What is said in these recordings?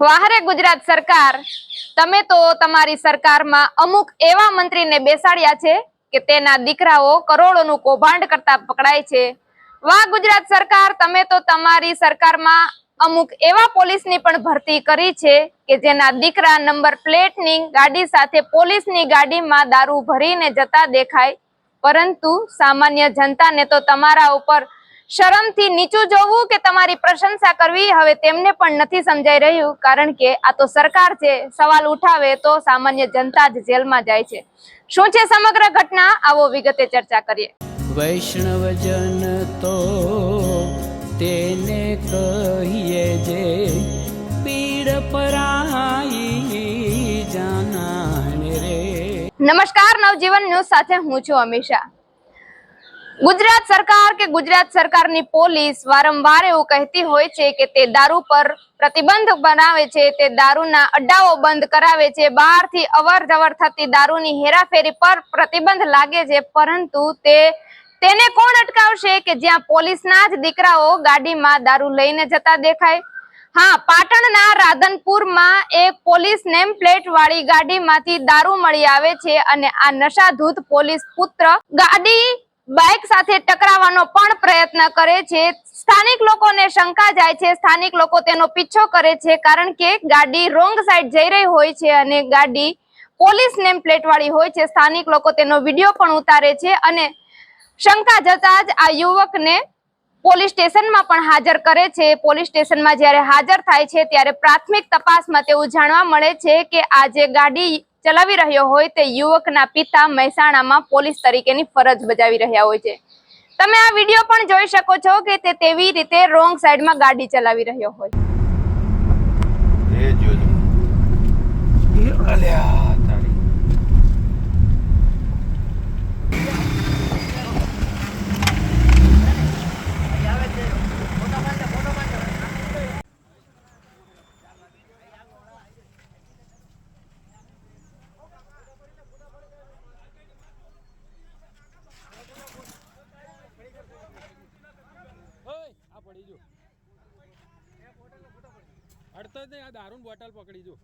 વાહરે ગુજરાત સરકાર, તમે તો તમારી સરકારમાં અમુક એવા મંત્રીને બેસાડ્યા છે કે તેના દીકરાઓ કરોડોનું કૌભાંડ કરતા પકડાય છે. વાહ ગુજરાત સરકાર, તમે તો તમારી સરકારમાં અમુક એવા પોલીસની પણ ભરતી કરી છે કે જેના દીકરા નંબર પ્લેટની ગાડી સાથે પોલીસની ગાડીમાં દારૂ ભરીને જતા દેખાય. પરંતુ સામાન્ય જનતાને તો તમારા ઉપર શરમથી નીચું જોવું કે તમારી પ્રશંસા કરવી હવે તેમને પણ નથી સમજાઈ રહ્યું કારણ કે આ તો સરકાર છે સવાલ ઉઠાવે તો સામાન્ય જનતા જ જેલમાં જાય છે. શું છે સમગ્ર ઘટના? આવો વિગતે ચર્ચા કરીએ. વૈષ્ણવજન તો તેને કહીએ જે પીડ પરાઈ જાનાને રે. નમસ્કાર નવજીવન ન્યૂઝ સાથે હું છું અમીષા. ગુજરાત સરકાર કે ગુજરાત સરકારની પોલીસ વારંવાર એવું કહેતી હોય છે કે તે દારૂ પર પ્રતિબંધ બનાવે છે, તે દારૂના અડ્ડાઓ બંધ કરાવે છે, બહારથી અવર જવર થતી દારૂની હેરાફેરી પર પ્રતિબંધ લાગે છે, પરંતુ તે, તેને કોણ અટકાવશે કે જ્યાં પોલીસના જ દીકરાઓ ગાડીમાં દારૂ લઈને જતા દેખાય? હા, પાટણના રાધનપુરમાં એક પોલીસ નેમ પ્લેટ વાળી ગાડીમાંથી દારૂ મળી આવે છે અને આ નશાધૂત પોલીસ પુત્ર ગાડી બાઇક સાથે ટકરાવવાનો પણ પ્રયત્ન કરે છે. સ્થાનિક લોકોને શંકા જાય છે. સ્થાનિક લોકો તેનો પીછો કરે છે કારણ કે ગાડી રોંગ સાઈડ જઈ રહી હોય છે અને ગાડી પોલીસ નેમ પ્લેટ વાળી હોય છે. સ્થાનિક લોકો તેનો વીડિયો પણ ઉતારે છે અને શંકા જતા જ આ યુવકને પોલીસ સ્ટેશનમાં પણ હાજર કરે છે. પોલીસ સ્ટેશનમાં જ્યારે હાજર થાય છે ત્યારે પ્રાથમિક તપાસમાં તેવું જાણવા મળે છે કે આ જે ગાડી ચલાવી રહ્યો હોય તે યુવકના પિતા મહેસાણામાં પોલીસ તરીકેની ફરજ બજાવી રહ્યા હોય છે. તમે આ વીડિયો પણ જોઈ શકો છો કે તે તેવી રીતે રોંગ સાઈડમાં ગાડી ચલાવી રહ્યો હોય. એ જોજો. અલ્યા અડતો જ નહીં, આ દારૂન બોટલ પકડી જો.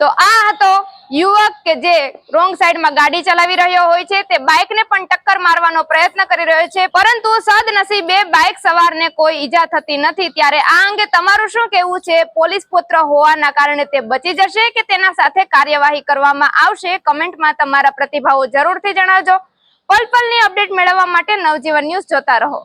તો આ હતો યુવક કે જે રોંગ સાઈડમાં ગાડી ચલાવી રહ્યો હોય છે, તે બાઇકને પણ ટક્કર મારવાનો પ્રયત્ન કરી રહ્યો છે, પરંતુ સદનસીબે બાઇક સવારને કોઈ ઈજા થતી નથી. ત્યારે આ અંગે તમારું શું કહેવું છે? પોલીસ પુત્ર હોવાના કારણે તે બચી જશે કે તેના સાથે કાર્યવાહી કરવામાં આવશે? કમેન્ટમાં તમારા પ્રતિભાવો જરૂરથી જણાવજો. પલ પલની અપડેટ મેળવવા માટે નવજીવન ન્યૂઝ જોતા રહો.